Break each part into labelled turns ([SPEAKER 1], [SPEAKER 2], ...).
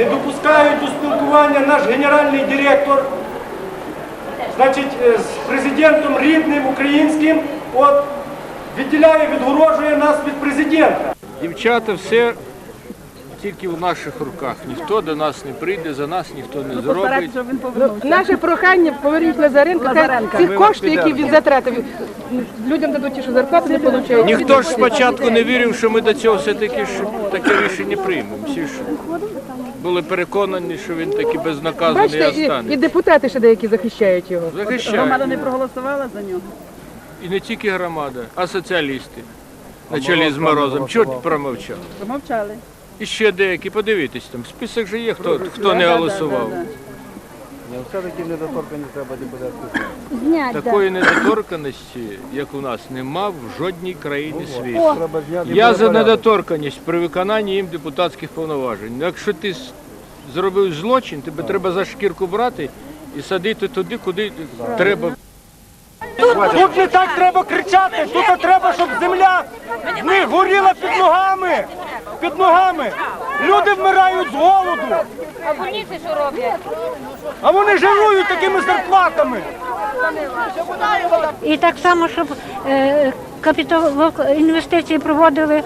[SPEAKER 1] не допускають до спілкування наш генеральний директор, значить, е, з президентом рідним українським, от, відділяє, відгорожує нас від президента.
[SPEAKER 2] Дівчата, все тільки в наших руках. Ніхто до нас не прийде, за нас ніхто не зробить.
[SPEAKER 3] Наше прохання поверніть Лазаренка,
[SPEAKER 2] Ми вам
[SPEAKER 3] кошти, які він затратив. Людям дадуть ті, що зарплати не отримують.
[SPEAKER 2] Ніхто ж спочатку не вірив, що ми до цього все-таки таке рішення приймемо. Всі ж були переконані, що він таки безнаказаний
[SPEAKER 3] Бачите, і, і
[SPEAKER 2] останеться.
[SPEAKER 3] депутати ще деякі захищають його.
[SPEAKER 2] Захищають.
[SPEAKER 4] не проголосувала за нього.
[SPEAKER 2] І не тільки громада, а соціалісти. На чолі з Морозом. Чого ти промовчав?
[SPEAKER 4] Промовчали.
[SPEAKER 2] І ще деякі, подивіться там, список же є, хто, хто не голосував.
[SPEAKER 5] Все-таки недоторканність треба депутатську.
[SPEAKER 6] Знять,
[SPEAKER 2] Такої недоторканості, як у нас, нема в жодній країні світу.
[SPEAKER 5] Треба зняти
[SPEAKER 2] Я за
[SPEAKER 5] порядок.
[SPEAKER 2] недоторканність при виконанні їм депутатських повноважень. Ну, Якщо ти с- зробив злочин, тебе треба за шкірку брати і садити туди, куди треба.
[SPEAKER 1] Тут не так треба кричати, тут треба, щоб земля них горіла під ногами. Під ногами. Люди вмирають з голоду,
[SPEAKER 6] А больниці що роблять?
[SPEAKER 1] а вони жирують такими зарплатами.
[SPEAKER 6] І так само, щоб е, капітал, інвестиції проводили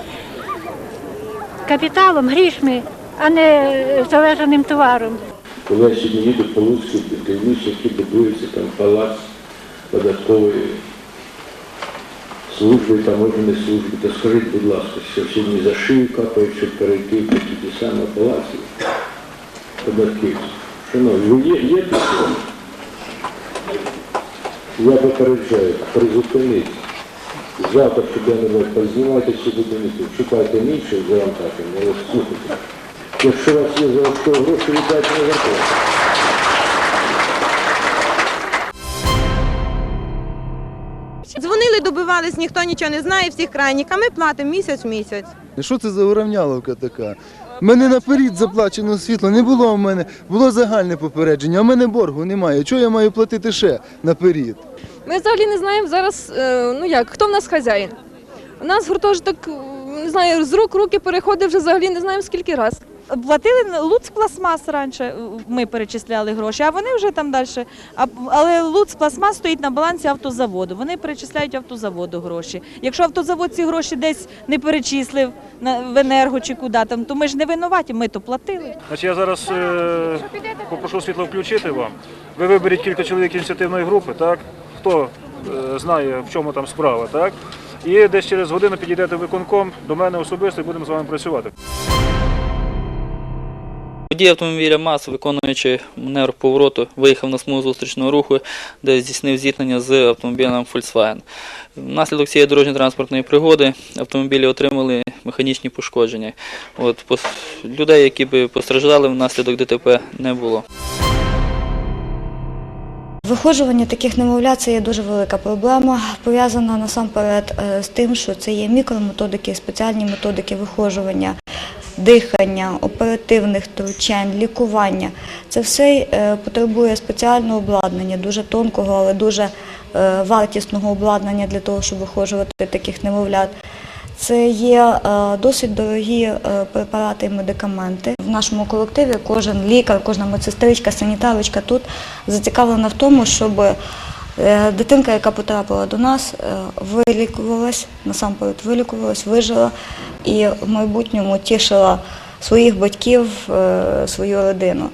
[SPEAKER 6] капіталом, грішми, а не залежаним товаром.
[SPEAKER 7] Коли я сьогодні їду по Луцьку, дивлюся, які будується там палац податкової служби, таможені служби, то скажіть, будь ласка, що сьогодні за шию капають, щоб перейти такі ті самі палаці податківців. Шановні, ви є, є такі? Я попереджаю, призупиніть. Завтра, щоб я не був, познімайте всі будівництво, шукайте інших завантажень, але слухайте. Якщо у вас є за що гроші, віддайте на зарплату.
[SPEAKER 8] Добивались, ніхто нічого не знає, всіх крайніх, а ми платимо місяць в місяць.
[SPEAKER 9] Що це за уравняловка така? У мене наперед заплачено світло, не було в мене, було загальне попередження, а в мене боргу немає. Чого я маю платити ще наперед?
[SPEAKER 10] Ми взагалі не знаємо зараз, е, ну як, хто в нас хазяїн. У нас гуртожиток, не знаю, з рук руки переходить вже взагалі не знаємо скільки раз.
[SPEAKER 4] Платили Луцпластмас раніше, ми перечисляли гроші, а вони вже там далі. Але Луцпластмас стоїть на балансі автозаводу. Вони перечисляють автозаводу гроші. Якщо автозавод ці гроші десь не перечислив в енерго чи куди там, то ми ж не винуваті, ми то платили.
[SPEAKER 5] Значить, я зараз е, попрошу світло включити вам. Ви виберіть кілька чоловік ініціативної групи, так? Хто е, знає, в чому там справа, так? І десь через годину підійдете виконком до мене особисто і будемо з вами працювати.
[SPEAKER 11] Водій автомобіля МАЗ, виконуючи маневр повороту, виїхав на смугу зустрічного руху, де здійснив зіткнення з автомобілем Volkswagen. Внаслідок цієї дорожньо-транспортної пригоди автомобілі отримали механічні пошкодження. От, пос- людей, які би постраждали внаслідок ДТП, не було.
[SPEAKER 6] Виходжування таких немовлят це є дуже велика проблема, пов'язана насамперед е, з тим, що це є мікрометодики, спеціальні методики виходжування, дихання, оперативних втручань, лікування. Це все е, потребує спеціального обладнання, дуже тонкого, але дуже е, вартісного обладнання для того, щоб виходжувати таких немовлят. Це є е, досить дорогі препарати і медикаменти. В нашому колективі кожен лікар, кожна медсестричка, санітарочка тут зацікавлена в тому, щоб дитинка, яка потрапила до нас, е, вилікувалась, насамперед вилікувалась, вижила і в майбутньому тішила своїх батьків, е, свою родину.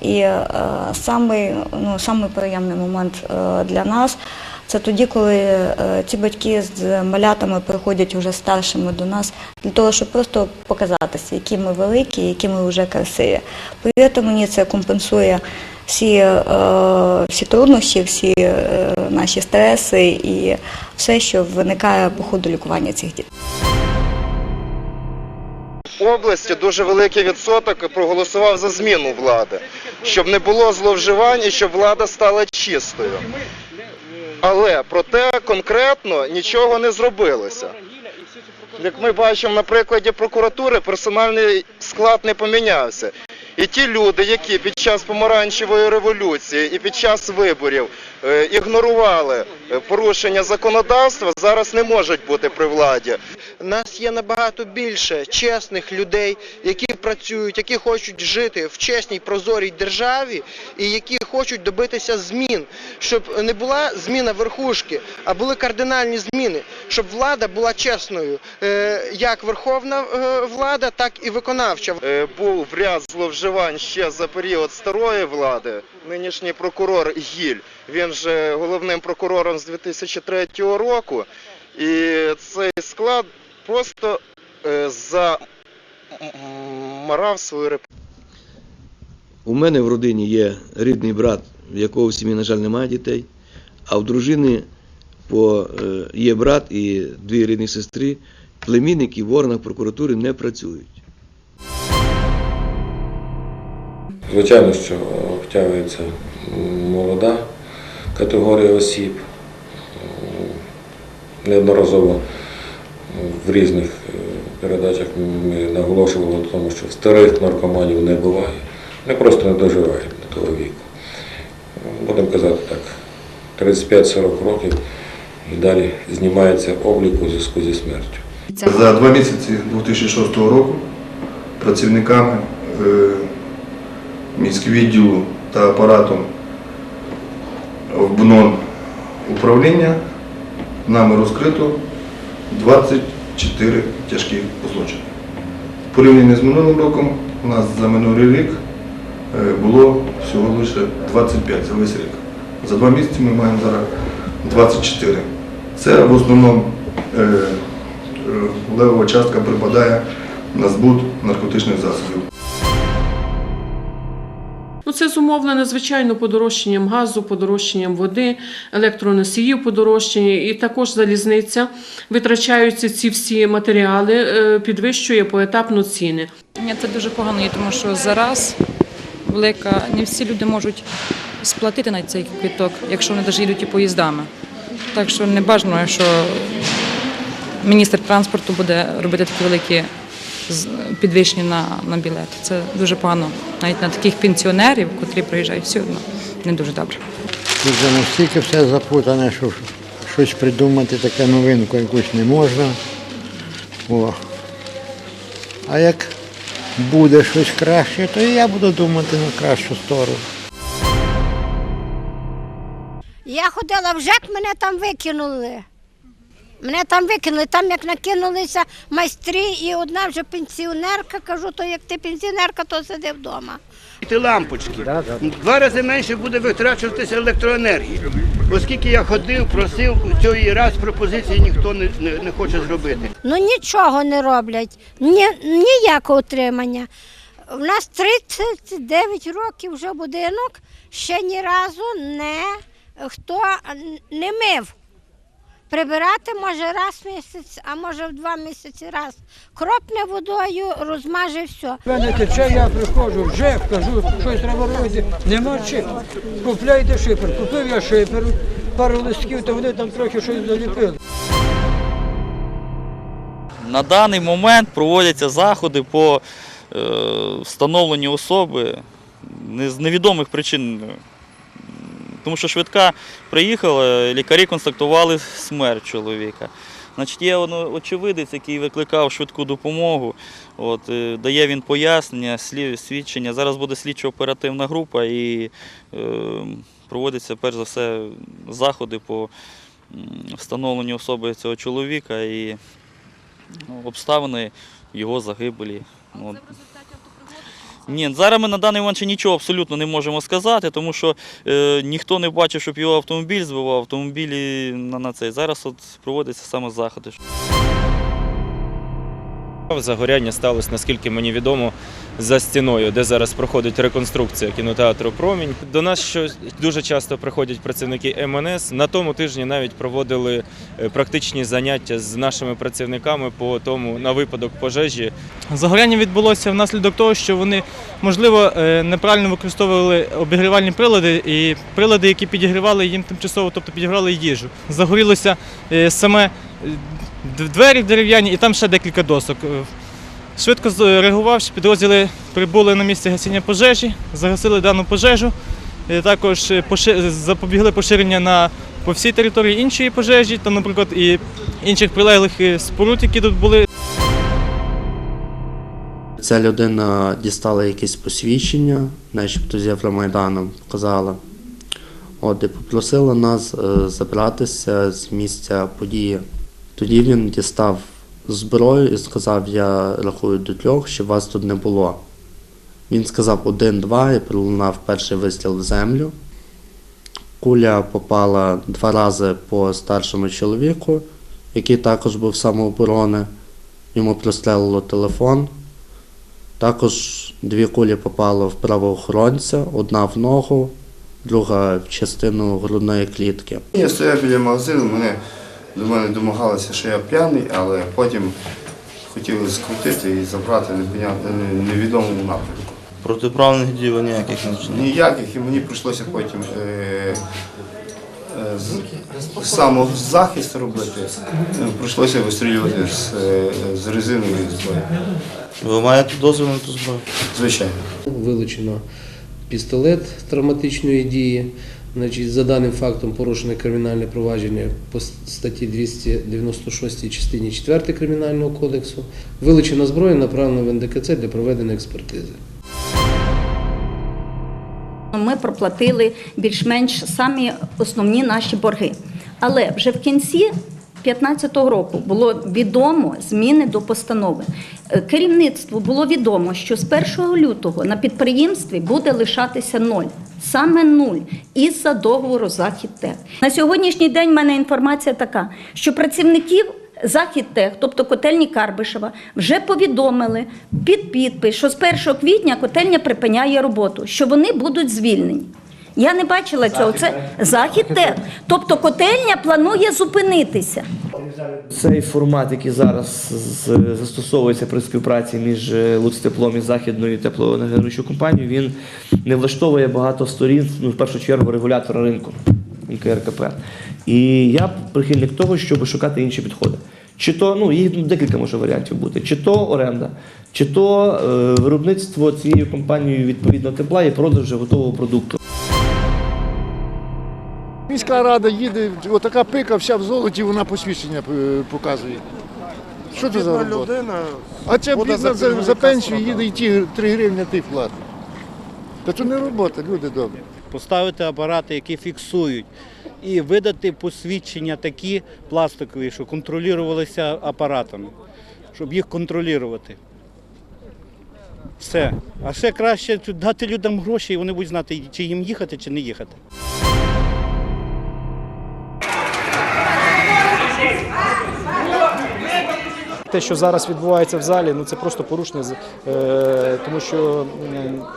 [SPEAKER 6] І е, самий, ну, самий момент е, для нас це тоді, коли е, ці батьки з малятами приходять вже старшими до нас для того, щоб просто показатися, які ми великі, які ми вже красиві. Повірте мені, це компенсує всі, е, всі труднощі, всі е, наші стреси і все, що виникає по ходу лікування цих дітей.
[SPEAKER 12] Області дуже великий відсоток проголосував за зміну влади, щоб не було зловживань і щоб влада стала чистою. Але проте конкретно нічого не зробилося. Як ми бачимо на прикладі прокуратури, персональний склад не помінявся. І ті люди, які під час помаранчевої революції і під час виборів ігнорували е, порушення законодавства, зараз не можуть бути при владі. Нас є набагато більше чесних людей, які працюють, які хочуть жити в чесній прозорій державі і які хочуть добитися змін, щоб не була зміна верхушки, а були кардинальні зміни, щоб влада була чесною, е, як верховна е, влада, так і виконавча. Е, Був ряд зловживань ще за період старої влади. Нинішній прокурор Гіль, він же головним прокурором з 2003 року, і цей склад просто е, замарав свою репутацію.
[SPEAKER 13] У мене в родині є рідний брат, в якого в сім'ї, на жаль, немає дітей, а в дружини по, е, є брат і дві рідні сестри, племінники в органах прокуратури не працюють.
[SPEAKER 14] Звичайно, що обтягується молода категорія осіб. Неодноразово в різних е, передачах ми наголошували на тому, що старих наркоманів не буває. Вони просто не доживають до того віку. Будемо казати так, 35-40 років і далі знімається облік у зв'язку зі смертю.
[SPEAKER 9] За два місяці 2006 року працівниками е, міськвідділу та апаратом БНОН управління нами розкрито 24 тяжкі злочини. В порівнянні з минулим роком у нас за минулий рік е, було всього лише 25 за весь рік. За два місяці ми маємо зараз 24. Це в основному е, е, левова частка припадає на збут наркотичних засобів.
[SPEAKER 15] Ну, це зумовлено, звичайно, подорожчанням газу, подорожчанням води, електроносіїв подорожчання, і також залізниця витрачаються ці всі матеріали, е, підвищує поетапно ціни.
[SPEAKER 3] Це дуже погано, тому що зараз велика, не всі люди можуть сплатити на цей квиток, якщо вони навіть їдуть і поїздами. Так що не бажано, що міністр транспорту буде робити такі великі з- підвищення на, на білет. Це дуже погано. Навіть на таких пенсіонерів, котрі приїжджають, все одно не дуже добре.
[SPEAKER 16] Тут вже настільки все запутане, що щось придумати, таке новинку якусь не можна. О. А як буде щось краще, то і я буду думати на кращу сторону.
[SPEAKER 17] Я ходила в ЖЕК, мене там викинули. Мене там викинули, там як накинулися майстри, і одна вже пенсіонерка, кажу, то як ти пенсіонерка, то сиди вдома.
[SPEAKER 18] Ті лампочки. Два рази менше буде витрачуватися електроенергії. Оскільки я ходив, просив, цієї раз пропозиції ніхто не, не, не хоче зробити.
[SPEAKER 17] Ну нічого не роблять, ні, ніякого утримання. У нас 39 років вже будинок, ще ні разу не хто не мив. Прибирати може раз в місяць, а може в два місяці раз. Кропне водою, розмаже все.
[SPEAKER 19] мене тече, я приходжу в ЖЕК, кажу, щось треба робити. Нема чим. Купляйте шипер. Купив я шипер, пару листків, то вони там трохи щось заліпили.
[SPEAKER 11] На даний момент проводяться заходи по е, встановленню особи з невідомих причин. Тому що швидка приїхала, лікарі констатували смерть чоловіка. Значить, є очевидець, який викликав швидку допомогу. От, е, дає він пояснення, слі- свідчення. Зараз буде слідчо-оперативна група і е, проводяться перш за все заходи по встановленню особи цього чоловіка і ну, обставини його загибелі. От. Ні, зараз ми на даний момент ще нічого абсолютно не можемо сказати, тому що е, ніхто не бачив, щоб його автомобіль збивав, автомобілі на, на цей. Зараз от проводяться саме заходи.
[SPEAKER 20] Загоряння сталося, наскільки мені відомо, за стіною, де зараз проходить реконструкція кінотеатру Промінь. До нас що дуже часто приходять працівники МНС. На тому тижні навіть проводили е, практичні заняття з нашими працівниками по тому на випадок пожежі.
[SPEAKER 21] Загоряння відбулося внаслідок того, що вони, можливо, е, неправильно використовували обігрівальні прилади і прилади, які підігрівали їм тимчасово, тобто підігрівали їжу. Загорілося е, саме двері дерев'яні і там ще декілька досок. Е, Швидко реагувавши, підрозділи прибули на місце гасіння пожежі, загасили дану пожежу е, також е, запобігли поширення на по всій території іншої пожежі, там, наприклад, і інших прилеглих споруд, які тут були.
[SPEAKER 22] Ця людина дістала якесь посвідчення, начебто з Євромайданом показала. От, і попросила нас забратися з місця події. Тоді він дістав зброю і сказав, я рахую до трьох, щоб вас тут не було. Він сказав один-два і пролунав перший вистріл в землю. Куля попала два рази по старшому чоловіку, який також був самооборони. Йому прострелило телефон. Також дві кулі попало в правоохоронця, одна в ногу, друга в частину грудної клітки.
[SPEAKER 23] Я стояв біля магазину, мене до мене домагалися, що я п'яний, але потім хотіли скрутити і забрати невідомому напрямку.
[SPEAKER 24] Протиправних дій ніяких не вчинили?
[SPEAKER 23] Ніяких, і мені прийшлося потім е, е, з- самозахист робити. Прийшлося вистрілювати з, е, з резинової зброї.
[SPEAKER 24] Ви маєте дозвіл на ту зброю?
[SPEAKER 23] Звичайно.
[SPEAKER 25] Вилучено пістолет травматичної дії. Значить, за даним фактом порушене кримінальне провадження по статті 296 частині 4 Кримінального кодексу. Вилучена зброя направлена в НДКЦ для проведення експертизи.
[SPEAKER 12] Ми проплатили більш-менш самі основні наші борги. Але вже в кінці 2015 року було відомо зміни до постанови. Е, Керівництву було відомо, що з 1 лютого на підприємстві буде лишатися ноль. Саме нуль із-за договору Західтех. На сьогоднішній день в мене інформація така, що працівників Західтех, тобто котельні Карбишева, вже повідомили під підпис, що з 1 квітня котельня припиняє роботу, що вони будуть звільнені. Я не бачила цього. Це Західтех. Тобто котельня планує зупинитися.
[SPEAKER 26] Цей формат, який зараз застосовується при співпраці між е, Луцтеплом і Західною теплоенергетичною компанією, він не влаштовує багато сторін, ну, в першу чергу, регулятора ринку КРКП. І я прихильник того, щоб шукати інші підходи. Чи то, ну, їх декілька може варіантів бути, чи то оренда, чи то е, виробництво цією компанією відповідно тепла і продаж вже готового продукту.
[SPEAKER 27] Міська рада їде, отака пика вся в золоті, вона посвідчення е, показує. Що це за робота?
[SPEAKER 23] людина.
[SPEAKER 27] А це бідна
[SPEAKER 23] за
[SPEAKER 27] за, за пенсію їде і ті 3 гривні ти платиш. Та це не робота, люди добрі.
[SPEAKER 28] поставити апарати, які фіксують, і видати посвідчення такі пластикові, що контролювалися апаратами, щоб їх контролювати. Все. А ще краще дати людям гроші, і вони будуть знати, чи їм їхати, чи не їхати.
[SPEAKER 29] Те, що зараз відбувається в залі, ну це просто порушення, е, тому що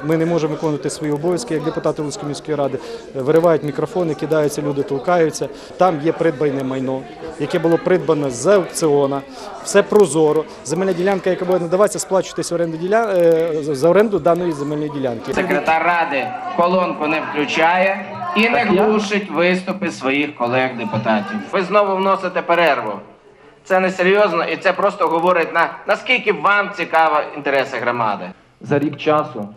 [SPEAKER 29] ми не можемо виконувати свої обов'язки як депутати Луцької міської ради. Е, Виривають мікрофони, кидаються, люди толкаються. Там є придбане майно, яке було придбане з аукціона. Все прозоро. Земельна ділянка, яка буде надаватися, сплачуватись оренду діля... е, за оренду даної земельної ділянки.
[SPEAKER 30] Секретар ради колонку не включає і не глушить виступи своїх колег-депутатів. Ви знову вносите перерву. Це не серйозно і це просто говорить на наскільки вам цікава інтереси громади.
[SPEAKER 31] За рік часу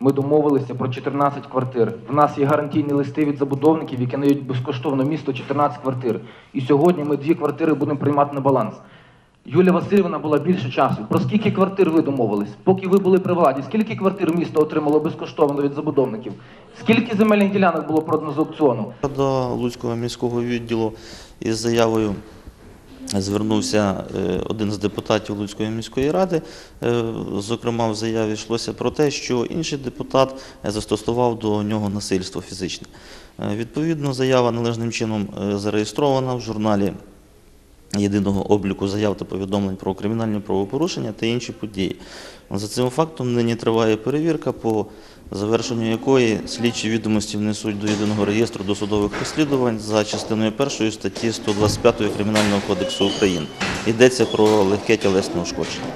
[SPEAKER 31] ми домовилися про 14 квартир. В нас є гарантійні листи від забудовників, які надають безкоштовно місто 14 квартир. І сьогодні ми дві квартири будемо приймати на баланс. Юлія Васильівна була більше часу. Про скільки квартир ви домовились? Поки ви були при владі, скільки квартир місто отримало безкоштовно від забудовників? Скільки земельних ділянок було продано з аукціону?
[SPEAKER 24] До Луцького міського відділу із заявою звернувся е, один з депутатів Луцької міської ради. Е, Зокрема, в заяві йшлося про те, що інший депутат застосував до нього насильство фізичне. Е, Відповідно, заява належним чином е, зареєстрована в журналі єдиного обліку заяв та повідомлень про кримінальні правопорушення та інші події. За цим фактом нині триває перевірка, по завершенню якої слідчі відомості внесуть до єдиного реєстру досудових розслідувань за частиною 1 статті 125 Кримінального кодексу України. Йдеться про легке тілесне ушкодження.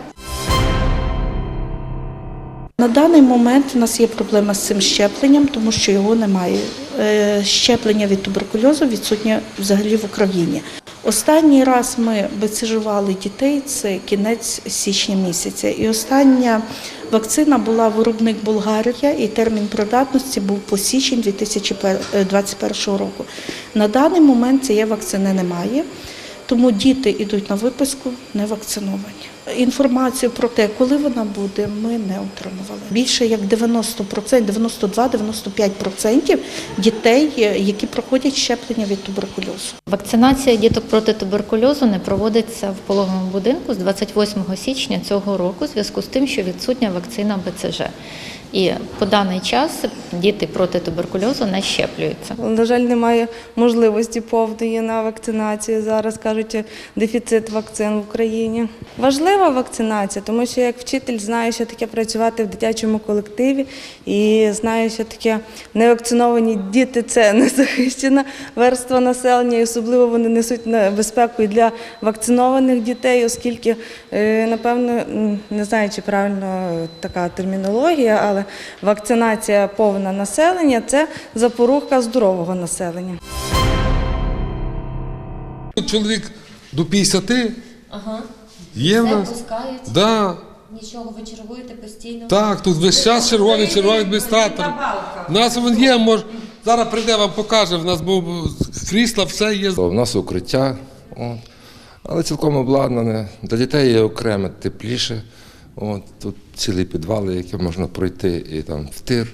[SPEAKER 32] На даний момент у нас є проблема з цим щепленням, тому що його немає. Е, Щеплення від туберкульозу відсутнє взагалі в Україні.
[SPEAKER 28] Останній раз ми бецежували дітей це кінець січня місяця. І остання вакцина була виробник Болгарія, і термін придатності був по січень 2021 року. На даний момент цієї вакцини немає, тому діти йдуть на виписку не вакциновані. Інформацію про те, коли вона буде, ми не отримували. Більше як 90%, 92-95% дітей, які проходять щеплення від туберкульозу.
[SPEAKER 33] Вакцинація діток проти туберкульозу не проводиться в пологовому будинку з 28 січня цього року, в зв'язку з тим, що відсутня вакцина БЦЖ. І по даний час діти проти туберкульозу не щеплюються.
[SPEAKER 27] На жаль, немає можливості повної на вакцинацію. Зараз кажуть, дефіцит вакцин в Україні. Важлива вакцинація, тому що як вчитель знаю, що таке працювати в дитячому колективі, і знаю, що таке невакциновані діти це незахищена верства населення, і особливо вони несуть безпеку і для вакцинованих дітей, оскільки, е, напевно, не знаю, чи правильно така термінологія, але вакцинація повна населення це запорука здорового населення.
[SPEAKER 34] Чоловік до 50
[SPEAKER 35] Ага.
[SPEAKER 34] є в нас.
[SPEAKER 35] пускають?
[SPEAKER 34] Да.
[SPEAKER 35] Нічого, ви чергуєте постійно?
[SPEAKER 34] Так, тут весь час червоний, червоний адміністратор. У нас він є, може, зараз прийде, вам покаже, в нас був крісла, все є.
[SPEAKER 36] У нас укриття, от, але цілком обладнане. Для дітей є окреме тепліше. От, тут цілі підвали, які можна пройти, і там в тир,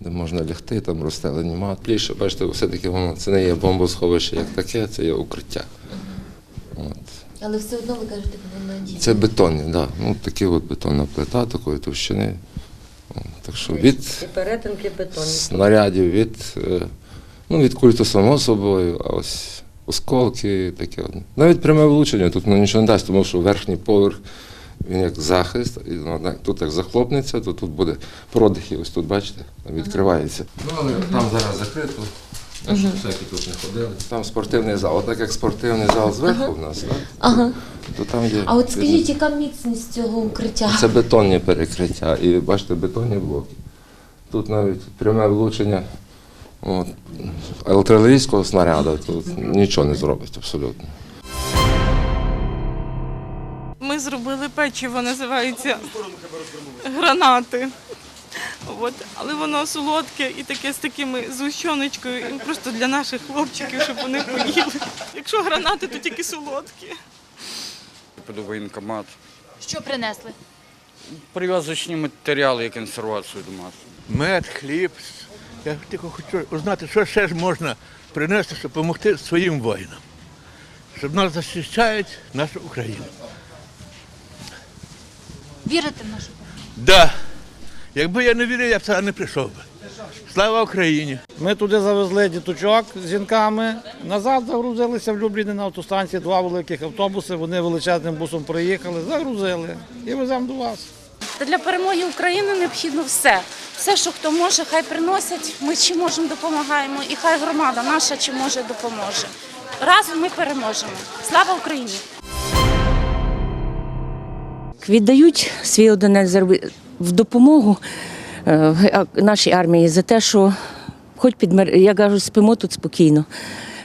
[SPEAKER 36] де можна лягти, там розстелені мат. Тепліше, бачите, все-таки воно це не є бомбосховище як таке, це є укриття. От.
[SPEAKER 35] Але все одно ви кажете, воно надійне.
[SPEAKER 36] Це бетонні, так. Да. Ну, такі от бетонна плита такої товщини. Так що від
[SPEAKER 37] перетинки бетонні.
[SPEAKER 36] снарядів, від, е, ну, від культу само собою, а ось осколки, таке. Навіть пряме влучення тут ну, нічого не дасть, тому що верхній поверх він як захист, і тут як захлопнеться, то тут буде продихи, ось тут, бачите, відкривається. Ну, але там зараз закрито.
[SPEAKER 35] Мгм.
[SPEAKER 36] всякі тут не ходили. Там спортивний зал. Отак як спортивний зал зверху
[SPEAKER 35] Ага.
[SPEAKER 36] в нас, так?
[SPEAKER 35] Ага.
[SPEAKER 36] то там є.
[SPEAKER 35] А от скажіть, яка міцність цього укриття?
[SPEAKER 36] Це бетонні перекриття. І бачите, бетонні блоки. Тут навіть пряме влучення от, снаряду тут нічого не зробить абсолютно.
[SPEAKER 38] Ми зробили печиво, називається гранати. От. Але воно солодке і таке з такими і просто для наших хлопчиків, щоб вони поїли. Якщо гранати, то тільки солодкі.
[SPEAKER 26] Піду воєнкомат.
[SPEAKER 35] Що принесли?
[SPEAKER 26] Прив'язочні матеріали і консервацію домашню.
[SPEAKER 25] Мед, хліб. Я тільки хочу узнати, що ще ж можна принести, щоб допомогти своїм воїнам, щоб нас захищають нашу Україну.
[SPEAKER 35] Вірите в нашу?
[SPEAKER 25] Да. Якби я не вірив, я б сюди не прийшов би. Слава Україні!
[SPEAKER 39] Ми туди завезли діточок з жінками, назад загрузилися в Любліні на автостанції, два великих автобуси, вони величезним бусом приїхали, загрузили і веземо до вас.
[SPEAKER 30] Та для перемоги України необхідно все. Все, що хто може, хай приносять. Ми чи можемо допомагаємо, і хай громада наша чи може допоможе. Разом ми переможемо. Слава Україні!
[SPEAKER 17] Віддають свій один в допомогу е, нашій армії за те, що хоч підмер, я кажу, спимо тут спокійно.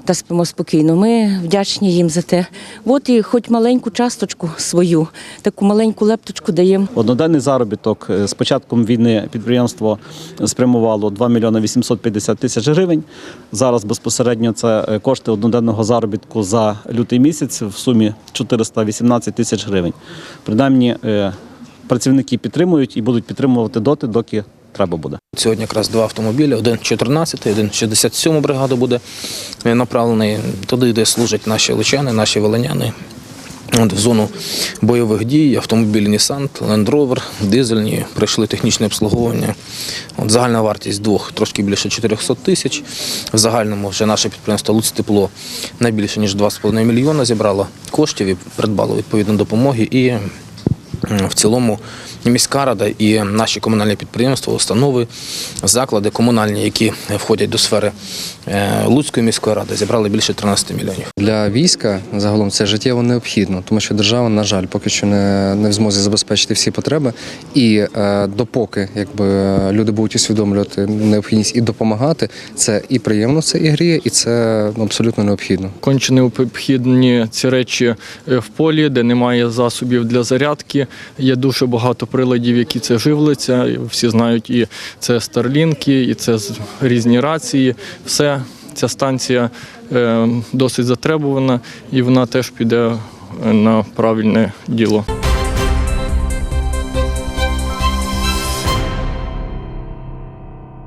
[SPEAKER 17] Та спимо спокійно. Ми вдячні їм за те. От і хоч маленьку часточку свою, таку маленьку лепточку даємо.
[SPEAKER 16] Одноденний заробіток е, з початком війни підприємство спрямувало 2 мільйони 850 тисяч гривень. Зараз безпосередньо це е, кошти одноденного заробітку за лютий місяць в сумі 418 тисяч гривень. Принаймні е, працівники підтримують і будуть підтримувати доти, доки треба буде.
[SPEAKER 40] Сьогодні якраз два автомобілі, один 14, один 67 бригаду буде е, направлений туди, де служать наші лучани, наші волиняни. От в зону бойових дій автомобіль Nissan, Land Rover, дизельні, пройшли технічне обслуговування. От загальна вартість двох трошки більше 400 тисяч. В загальному вже наше підприємство Луцтепло найбільше ніж 2,5 мільйона зібрало коштів і придбало відповідно допомоги. І в цілому міська рада і наші комунальні підприємства, установи, заклади комунальні, які входять до сфери е, Луцької міської ради, зібрали більше 13 мільйонів.
[SPEAKER 41] Для війська загалом це життєво необхідно, тому що держава, на жаль, поки що не, не в змозі забезпечити всі потреби. І е, допоки якби люди будуть усвідомлювати необхідність і допомагати, це і приємно, це і гріє, і це ну, абсолютно необхідно.
[SPEAKER 42] Конче необхідні ці речі е, в полі, де немає засобів для зарядки. Є дуже багато приладів, які це живляться. Всі знають, і це старлінки, і це різні рації. Все ця станція е, досить затребувана, і вона теж піде е, на правильне діло.